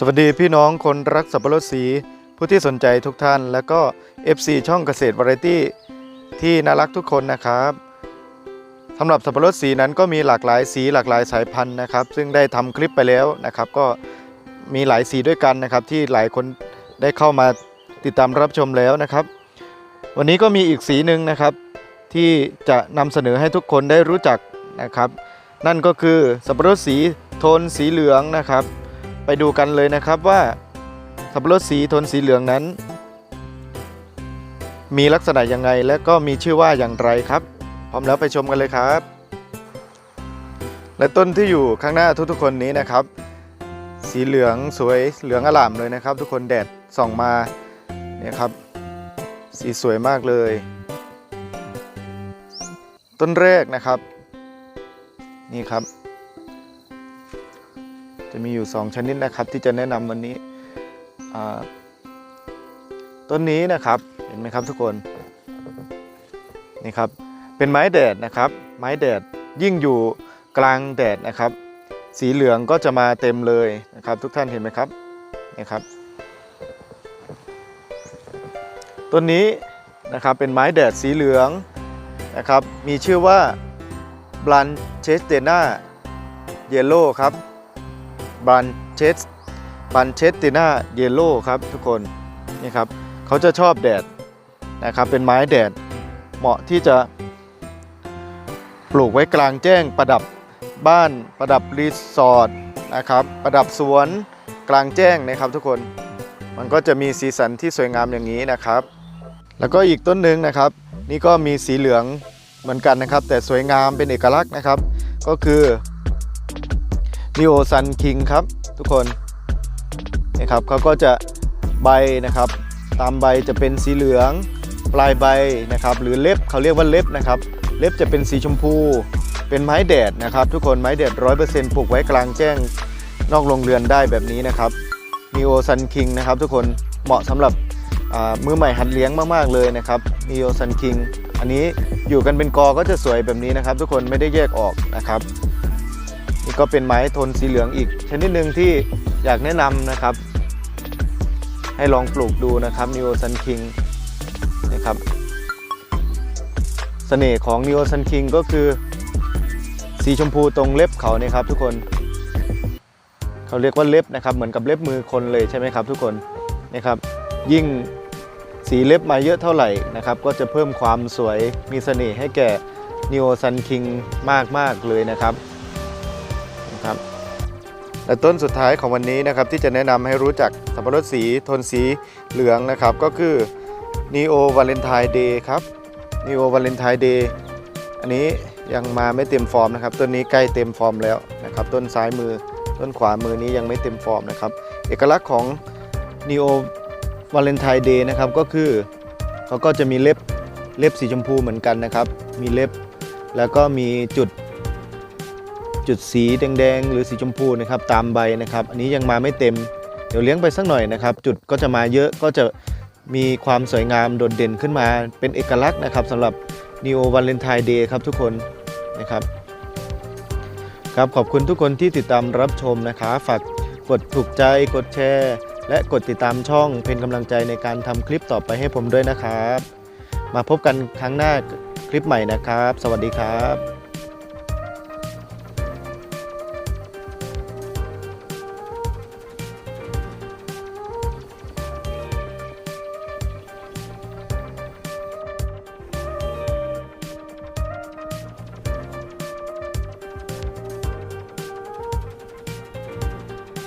สวัสดีพี่น้องคนรักสับปะรดสี ผู้ที่สนใจทุกท่าน แล้วก็ FC ช่องเกษตรวาไรตี้ที่น่ารักทุกคนนะครับสำหรับสับปะรดสีนั้นก็มีหลากหลายสีหลากหลายสายพันธุ์นะครับ ซึ่งได้ทำคลิปไปแล้วนะครับ ก็มีหลายสีด้วยกันนะครับ ที่หลายคนได้เข้ามาติดตามรับชมแล้วนะครับ วันนี้ก็มีอีกสีหนึ่งนะครับ ที่จะนำเสนอให้ทุกคนได้รู้จักนะครับ นั่นก็คือสับปะรดสีโทนสีเหลืองนะครับ ไปดูกันเลยนะครับว่าสับปะรดสีโทนสีเหลืองนั้น มีลักษณะยังไงและก็มีชื่อว่าอย่างไรครับ พร้อมแล้วไปชมกันเลยครับ และต้นที่อยู่ข้างหน้าทุกๆคนนี้นะครับ สีเหลืองสวยเหลืองอล่ามเลยนะครับ ทุกคนแดดส่องมาเนี่ยครับ สีสวยมากเลย ต้นแรกนะครับ นี่ครับ จะมีอยู่ 2 ชนิดนะครับ ที่จะแนะนำวันนี้ต้นนี้นะครับเห็นไหมครับทุกคนนี่ครับเป็นไม้แดดนะครับ ไม้แดดยิ่งอยู่กลางแดดนะครับ สีเหลืองก็จะมาเต็มเลยนะครับ ทุกท่านเห็นไหมครับนี่ครับต้นนี้นะครับเป็นไม้แดดสีเหลืองนะครับ มีชื่อว่าบลันเชสเตนาเยลโล่ครับ บันเชสบันเชสติน่าเยลโล่ครับทุกคนนี่ครับเขาจะชอบแดดนะครับเป็นไม้แดดเหมาะที่จะปลูกไว้กลางแจ้งประดับบ้านประดับรีสอร์ทนะครับประดับสวนกลางแจ้งนะครับทุกคนมันก็จะมีสีสันที่สวยงามอย่างนี้นะครับ แล้วก็อีกต้นหนึ่งนะครับ นี่ก็มีสีเหลืองเหมือนกันนะครับ แต่สวยงามเป็นเอกลักษณ์นะครับ ก็คือ นิโอซันคิงครับทุกคนนี่ครับเขาก็จะใบนะครับ ตามใบจะเป็นสีเหลือง ปลายใบนะครับ หรือเล็บเขาเรียกว่าเล็บนะครับ เล็บจะเป็นสีชมพู เป็นไม้แดดนะครับ ทุกคนไม้แดดร้อยเปอร์เซ็นต์ปลูกไว้กลางแจ้งนอกโรงเรือนได้แบบนี้นะครับนิโอซันคิงนะครับ ทุกคนเหมาะสำหรับมือใหม่หัดเลี้ยงมากๆเลยนะครับนิโอซันคิงอันนี้อยู่กันเป็นกอก็จะสวยแบบนี้นะครับ ทุกคนไม่ได้แยกออกนะครับ ก็เป็นไม้ทนสีเหลืองอีก ชนิดหนึ่งที่อยากแนะนำนะครับ ให้ลองปลูกดูนะครับ Neo Sun King นะครับเสน่ห์ของ Neo Sun King ก็คือสีชมพูตรงเล็บเขาเนี่ยครับทุกคนเขาเรียกว่าเล็บนะครับ เหมือนกับเล็บมือคนเลยใช่ไหมครับ ทุกคนนะครับ ยิ่งสีเล็บมาเยอะเท่าไหร่นะครับ ก็จะเพิ่มความสวยมีเสน่ห์ให้แก่ Neo Sun King มากๆเลยนะครับ นะครับและต้นสุดท้ายของวันนี้นะครับที่จะแนะนำให้รู้จักสับปะรดสีโทนสีเหลืองนะครับ ก็คือ Neo Valentine Day ครับ Neo Valentine Day อันนี้ยังมาไม่เต็มฟอร์มนะครับ ต้นนี้ใกล้เต็มฟอร์มแล้วนะครับ ต้นซ้ายมือต้นขวามือนี้ยังไม่เต็มฟอร์มนะครับ เอกลักษณ์ของ Neo Valentine Day นะครับก็คือเขาก็จะมีเล็บเล็บสีชมพูเหมือนกันนะครับ มีเล็บแล้วก็มีจุด จุดสีแดงๆ หรือสีชมพูนะครับตามใบนะครับ อันนี้ยังมาไม่เต็ม เดี๋ยวเลี้ยงไปสักหน่อยนะครับ จุดก็จะมาเยอะก็จะมีความสวยงามโดดเด่นขึ้นมาเป็นเอกลักษณ์นะครับสำหรับ Neo Valentine Day ครับทุกคนนะครับครับขอบคุณทุกคนที่ติดตามรับชมนะคะฝากกดถูกใจกดแชร์ และกดติดตามช่องเป็นกำลังใจในการทำคลิปต่อไปให้ผมด้วยนะครับ มาพบกันครั้งหน้าคลิปใหม่นะครับ สวัสดีครับ